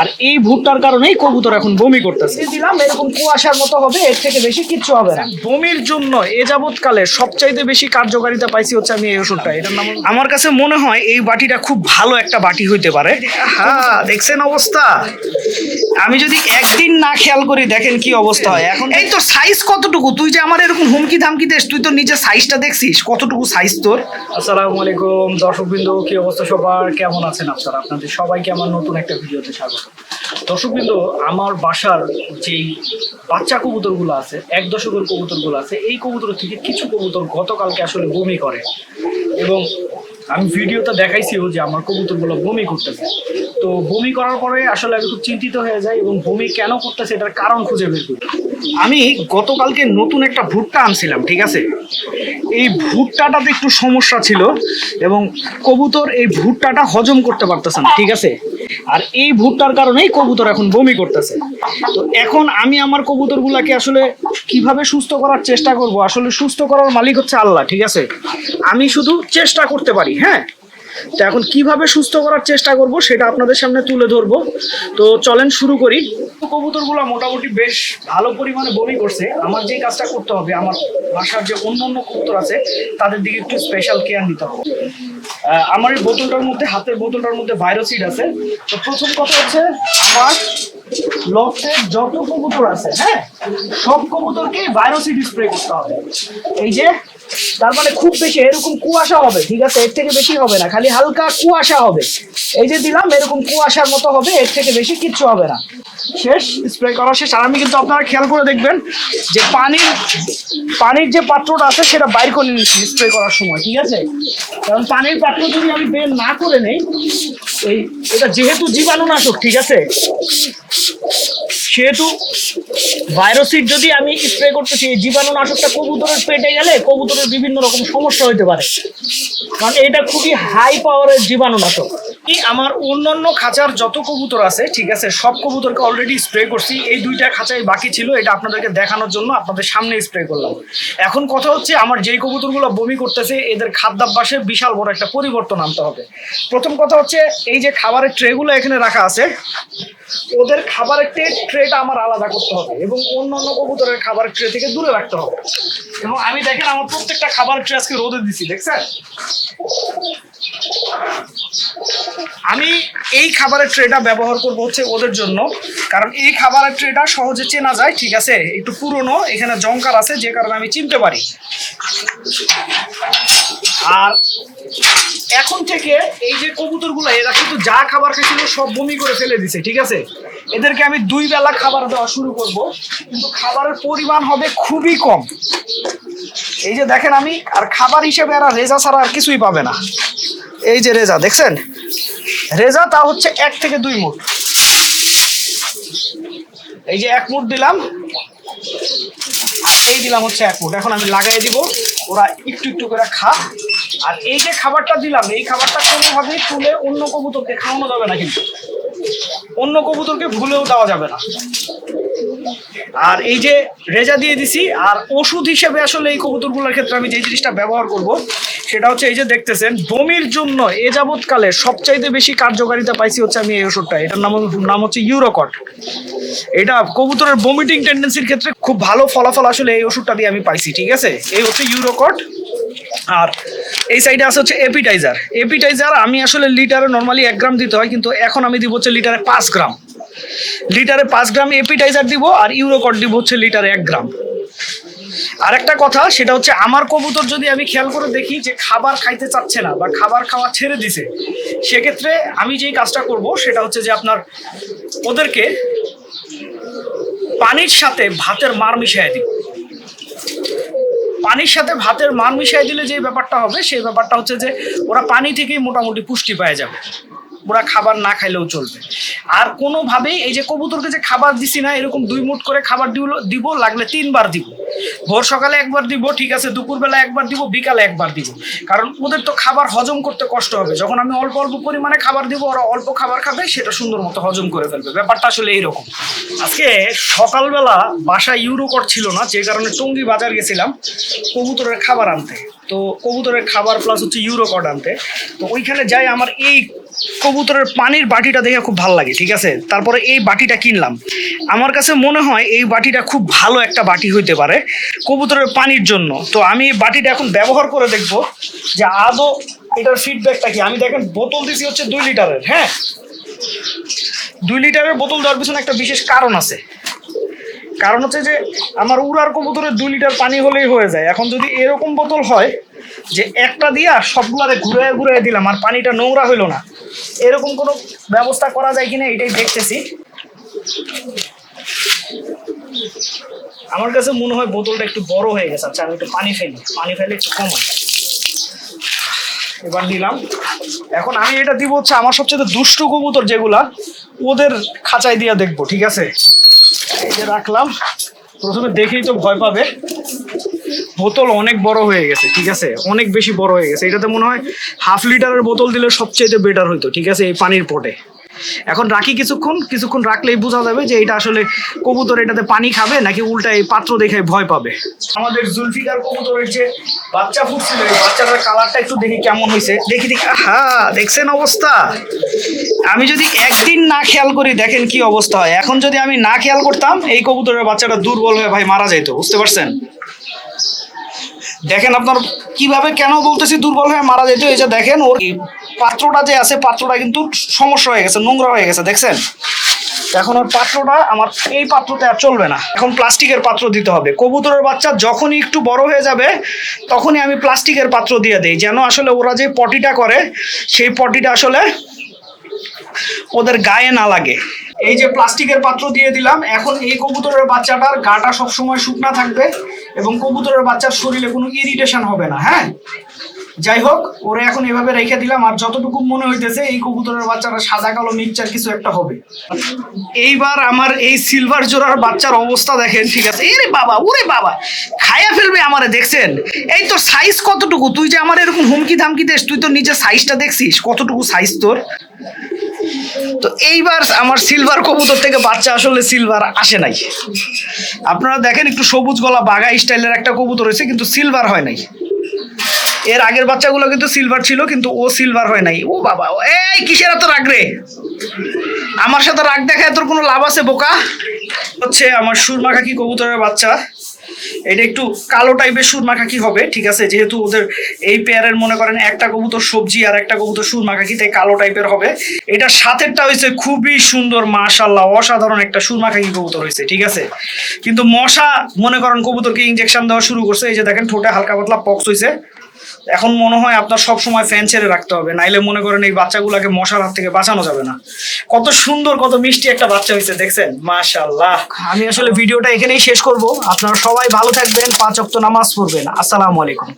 আর এই ভুট্টার কারণেই কবুতর এখন বমি করতেছে। দিলাম এরকম কুয়াশার মতো হবে এর থেকে বেশি কিচ্ছু হবে না। বমির জন্য এ যাবৎকালে সবচাইতে বেশি কার্যকারিতা পাইছি হচ্ছে আমি এই ওষুধটা। এটার নাম আমার কাছে মনে হয় এই বাটিটা খুব ভালো একটা বাটি হইতে পারে। হ্যাঁ দেখছেন অবস্থা। আমি যদি একদিন না খেয়াল করি দেখেন কি অবস্থা হয়। এখন এই তোর সাইজ কতটুকু? তুই যে আমার এরকম হুমকি ধামকি দেস তুই তো নিজের সাইজটা দেখছিস। কতটুকু সাইজ তোর? আসসালামু আলাইকুম দর্শকবৃন্দ কি অবস্থা সবার? কেমন আছেন আপনারা? আপনাদের সবাইকে আমার নতুন একটা ভিডিওতে স্বাগত। দর্শকবৃন্দ আমার বাসার যেই বাচ্চা কবুতরগুলো আছে এক দশকের কবুতরগুলো আছে এই কবুতর থেকে কিছু কবুতর গতকালকে আসলে বমি করে। এবং আমি ভিডিওটা দেখাইছিও যে আমার কবুতরগুলো বমি করতেছে। তো বমি করার পরে আসলে আমি খুব চিন্তিত হয়ে যাই এবং বমি কেন করতেছে এটার কারণ খুঁজে বের করি। আমি গতকালকে নতুন একটা ভুট্টা আনছিলাম, ঠিক আছে? এই ভুট্টাটাতে একটু সমস্যা ছিল এবং কবুতর এই ভুট্টাটা হজম করতে পারতেছে না, ঠিক আছে? আর এই ভুট্টার কারণেই কবুতর এখন বমি করতেছে। তো এখন আমি আমার কবুতরগুলাকে আসলে কীভাবে সুস্থ করার চেষ্টা করব? আসলে সুস্থ করার মালিক হচ্ছে আল্লাহ, ঠিক আছে? আমি শুধু চেষ্টা করতে পারি হ্যাঁ? তো এখন কীভাবে সুস্থ করার চেষ্টা করব সেটা আপনাদের সামনে তুলে ধরবো। তো চলেন শুরু করি। কবুতরগুলো মোটামুটি বেশ ভালো পরিমাণে বমি করছে। আমার যে কাজটা করতে হবে, আমার বাসার যে অন্য অন্য কবুতর আছে, তাদের দিকে একটু স্পেশাল কেয়ার নিতে হবে। আমার এই বোতলটার মধ্যে, হাতের বোতলটার মধ্যে ভাইরোসিড আছে। তো প্রথম কথা হচ্ছে, আমার লফটের যত কবুতর আছে হ্যাঁ সব কবুতরকে ভাইরোসিড স্প্রে করতে হবে। এই যে তার মানে খুব বেশি, এরকম কুয়াশা হবে, ঠিক আছে? এর থেকে বেশি হবে না, খালি হালকা কুয়াশা হবে। এই যে দিলাম, এরকম কুয়াশার মতো হবে, এর থেকে বেশি কিচ্ছু হবে না। শেষ স্প্রে করা শেষ। আর আমি কিন্তু আপনারা খেয়াল করে দেখবেন যে পানির পানির যে পাত্রটা আছে, সেটা বাইর করে নিচ্ছি স্প্রে করার সময়, ঠিক আছে? কারণ পানির পাত্র যদি আমি বের না করে নেই, এই, এটা যেহেতু জীবাণুনাশক, ঠিক আছে? সেহেতু ভাইরাসিড যদি আমি স্প্রে করতেছি এই জীবাণুনাশকটা কবুতরের পেটে গেলে কবুতরের বিভিন্ন রকম সমস্যা হতে পারে। কারণ এটা খুবই হাই পাওয়ারের জীবাণুনাশক। আমার অন্যান্য খাঁচার যত কবুতর আছে, ঠিক আছে, সব কবুতরকে অলরেডি স্প্রে করছি। এই দুইটা খাঁচাই বাকি ছিল, এটা আপনাদেরকে দেখানোর জন্য আপনাদের সামনে স্প্রে করলাম। এখন কথা হচ্ছে, আমার যেই কবুতরগুলো বমি করতেছে, এদের খাদ্যাভ্যাসে বিশাল বড় একটা পরিবর্তন আনতে হবে। প্রথম কথা হচ্ছে, এই যে খাবারের ট্রেগুলো এখানে রাখা আছে ওদের খাবারের ট্রে ট্রেটা আমার আলাদা করতে হবে এবং অন্য অন্য কবুতরের খাবারের ট্রে থেকে দূরে রাখতে হবে। এবং আমি দেখেন আমার প্রত্যেকটা খাবার ট্রে আজকে রোদে দিছি, দেখছেন? আমি এই খাবারের ট্রেটা ব্যবহার করব হচ্ছে ওদের জন্য, কারণ এই খাবারের ট্রেটা সহজে চেনা যায়, ঠিক আছে? একটু পুরনো, এখানে জঙ্কার আছে, যে কারণে আমি চিনতে পারি। আর এখন থেকে এই যে কবুতরগুলো, এরা কিন্তু যা খাবার খাইছিল সব বমি করে ফেলে দিছে, ঠিক আছে? এদেরকে আমি দুই বেলা খাবার দেওয়া শুরু করব, কিন্তু খাবারের পরিমাণ হবে খুবই কম। এই যে দেখেন আমি, আর খাবার হিসেবে এরা রেজা ছাড়া আর কিছুই পাবে না। এই যে রেজা, দেখছেন? রেজা তা হচ্ছে এক থেকে দুই মুঠ। এই যে এক মুট দিলাম। এই দিলাম হচ্ছে এক মুট এখন আমি লাগাই দিব। ওরা একটু একটু করে খা। আর এই যে খাবারটা দিলাম, এই খাবারটা কোনোভাবেই তুলে অন্য কবুতরকে খাওয়ানো যাবে না কিন্তু। অন্য কবুতরকে ভুলেও দেওয়া যাবে না। আর এই যে রেজা দিয়ে দিছি, আর ওষুধ হিসেবে আসলে এই কবুতরগুলোর ক্ষেত্রে আমি যে জিনিসটা ব্যবহার করব, সেটা হচ্ছে এই যে দেখতেছেন, বমির জন্য এ যাবৎকালে সবচাইতে বেশি কার্যকারিতা পাইছি হচ্ছে আমি এই ওষুধটা। এটার নাম নাম হচ্ছে ইউরোকট। এটা কবুতরের বমিটিং টেন্ডেন্সির ক্ষেত্রে খুব ভালো ফলাফল আসলে এই ওষুধটা দিয়ে আমি পাইছি, ঠিক আছে? এই হচ্ছে ইউরোকট। আর এই সাইডে আছে হচ্ছে এপিটাইজার এপিটাইজার আমি আসলে লিটারে নর্মালি এক গ্রাম দিতে হয়, কিন্তু এখন আমি দিব হচ্ছে লিটারে পাঁচ গ্রাম। লিটারে পাঁচ গ্রাম এপিটাইজার দিব আর ইউরোকট দিব হচ্ছে লিটারে এক গ্রাম। আর একটা কথা, সেটা হচ্ছে আমার কবুতর যদি আমি খেয়াল করে দেখি যে খাবার খাইতে চাচ্ছে না বা খাবার খাওয়া ছেড়ে দিছে, সেক্ষেত্রে আমি যেই কাজটা করব সেটা হচ্ছে যে আপনার ওদেরকে পানির সাথে ভাতের মার মিশিয়ে দিব। পানির সাথে ভাতের মান মিশিয়ে দিলে যে ব্যাপারটা হবে, সেই ব্যাপারটা হচ্ছে যে ওরা পানি থেকেই মোটামুটি পুষ্টি পায় যাবে। ওরা খাবার না খাইলেও চলবে। আর কোনোভাবেই এই যে কবুতরকে যে খাবার দিছি না, এরকম দুই মুঠ করে খাবার দিব দিব, লাগলে তিনবার দিব। ভোর সকালে একবার দিব, ঠিক আছে, দুপুরবেলা একবার দিব, বিকালে একবার দিব। কারণ ওদের তো খাবার হজম করতে কষ্ট হবে। যখন আমি অল্প অল্প পরিমাণে খাবার দিব, ওরা অল্প খাবার খাবে, সেটা সুন্দর মতো হজম করে ফেলবে। ব্যাপারটা আসলে এইরকম। আজকে সকালবেলা বাসায় ইউরোকট ছিল না, যে কারণে টঙ্গি বাজার গেছিলাম কবুতরের খাবার আনতে। তো কবুতরের খাবার প্লাস হচ্ছে ইউরোকট আনতে। তো ওইখানে যাই, আমার এই কবুতরের পানির বাটিটা দেখে খুব ভালো লাগে, ঠিক আছে? তারপরে এই বাটিটা কিনলাম। আমার কাছে মনে হয় এই বাটিটা খুব ভালো একটা বাটি হইতে পারে কবুতরের পানির জন্য। তো আমি এই বাটিটা এখন ব্যবহার করে দেখব যে আদৌ এটার ফিডব্যাকটা কি? আমি দেখেন, বোতল দিছি হচ্ছে দুই লিটারের হ্যাঁ? দুই লিটারের বোতল দেওয়ার পিছনে একটা বিশেষ কারণ আছে। কারণ হচ্ছে যে আমার উড়ার কবুতরের দুই লিটার পানি হলেই হয়ে যায়। এখন যদি এরকম বোতল হয় যে একটা দিয়া সবগুলারে ঘুরে ঘুরে দিলাম, আর পানিটা নোংরা হইল না, এরকম কোনো ব্যবস্থা করা যায় কিনা এটাই দেখতেছি। আমার কাছে মনে হয় বোতলটা একটু বড় হয়ে গেছে আচ্ছা আমি একটু পানি ফেলি, পানি ফেলে একটু কম হয় এবার নিলাম। এখন আমি এটা দিব হচ্ছে আমার সবচেয়ে দুষ্টু কবুতর যেগুলা, ওদের খাঁচায় দিয়ে দেখব, ঠিক আছে? এই রাখলাম, প্রথমে দেখেই তো ভয় পাবে। বোতল অনেক বড় হয়ে গেছে, ঠিক আছে? অনেক বেশি বড় হয়ে গেছে। এটাতে মনে হয় হাফ লিটারের বোতল দিলে সবচেয়ে বেটার হইতো, ঠিক আছে? এই পানির পটে। এখন রাখি কিছুক্ষণ কিছুক্ষণ রাখলেই বোঝা যাবে যে এটা আসলে কবুতর এটাতে পানি খাবে নাকি উল্টা এই পাত্র দেখে ভয় পাবে। আমাদের জুলফিকার কবুতরের যে বাচ্চা ফুটছিল এই বাচ্চাটার কালারটা একটু দেখি কেমন হয়েছে। দেখি দেখি হ্যাঁ দেখছেন অবস্থা। আমি যদি একদিন না খেয়াল করি দেখেন কি অবস্থা হয়। এখন যদি আমি না খেয়াল করতাম এই কবুতরের বাচ্চাটা দুর্বল হয়ে ভাই মারা যাইতো বুঝতে পারছেন? দেখেন আপনার কীভাবে কেন বলতেছি দুর্বল হয়ে মারা যেত এই যে দেখেন ওর পাত্রটা যে আছে, পাত্রটা কিন্তু সমস্যা হয়ে গেছে, নোংরা হয়ে গেছে, দেখছেন? এখন ওর পাত্রটা, আমার এই পাত্রতে আর চলবে না। এখন প্লাস্টিকের পাত্র দিতে হবে। কবুতরের বাচ্চা যখনই একটু বড় হয়ে যাবে, তখনই আমি প্লাস্টিকের পাত্র দিয়ে দিই। যেন আসলে ওরা যে পটিটা করে, সেই পটিটা আসলে ওদের গায়ে না লাগে। এই যে প্লাস্টিকের পাত্র দিয়ে দিলাম, এখন এই কবুতরের বাচ্চাটার গাটা সবসময় শুকনা থাকবে এবং কবুতরের বাচ্চার শরীরে কোনো ইরিটেশন হবে না হ্যাঁ? যাই হোক, ওরে এখন এভাবে রেখে দিলাম, আর যতটুকু মনে হইতেছে, এই কবুতরের বাচ্চাটা সাদা কালো মিক্সচার কিছু একটা হবে। এইবার আমার এই সিলভার জোড়ার বাচ্চার অবস্থা দেখেন, ঠিক আছে? এরে বাবা, ওরে বাবা খায়া ফেলবে আমারে, দেখছেন? এই তোর সাইজ কতটুকু? তুই যে আমার এরকম হুমকি ধামকি দেশ তুই তো নিজের সাইজটা দেখছিস? কতটুকু সাইজ তোর? তো এইবার আমার সিলভার কবুতর থেকে বাচ্চা আসলে সিলভার আসে নাই। আপনারা দেখেন, একটু সবুজ গলা বাঘা স্টাইলের একটা কবুতর হয়েছে, কিন্তু সিলভার হয় নাই। এর আগের বাচ্চাগুলো কিন্তু সিলভার ছিল, কিন্তু ও সিলভার হয় নাই। ও বাবা এই কিসের এত রাগ রে? আমার সাথে রাগ দেখায় তোর কোনো লাভ আছে, বোকা? হচ্ছে আমার সুরমা খাকি কবুতরের বাচ্চা। এটা একটু কালো টাইপের সুরমা খাকি হবে, ঠিক আছে? যেহেতু ওদের এই পেয়ারের মনে করেন একটা কবুতর সবজি আর একটা কবুতর সুরমা খাকি তাই কালো টাইপের হবে। এটা সাথেরটা হয়েছে খুবই সুন্দর মাশাল্লাহ অসাধারণ একটা সুরমা খাকি কবুতর হয়েছে, ঠিক আছে? কিন্তু মশা, মনে করেন কবুতরকে ইঞ্জেকশন দেওয়া শুরু করছে, এই যে দেখেন ঠোঁটে হালকা পাতলা পক্স হয়েছে। এখন মনে হয় আপনার সব সময় ফ্যান ছেড়ে রাখতে হবে নাইলে মনে করেন এই বাচ্চাগুলোকে মশার হাত থেকে বাঁচানো যাবে না। কত সুন্দর কত মিষ্টি একটা বাচ্চা হয়েছে দেখছেন? মাশাল্লাহ আমি আসলে ভিডিওটা এখানেই শেষ করব। আপনারা সবাই ভালো থাকবেন পাঁচ অক্ত নামাজ পড়বেন। আসসালামু আলাইকুম।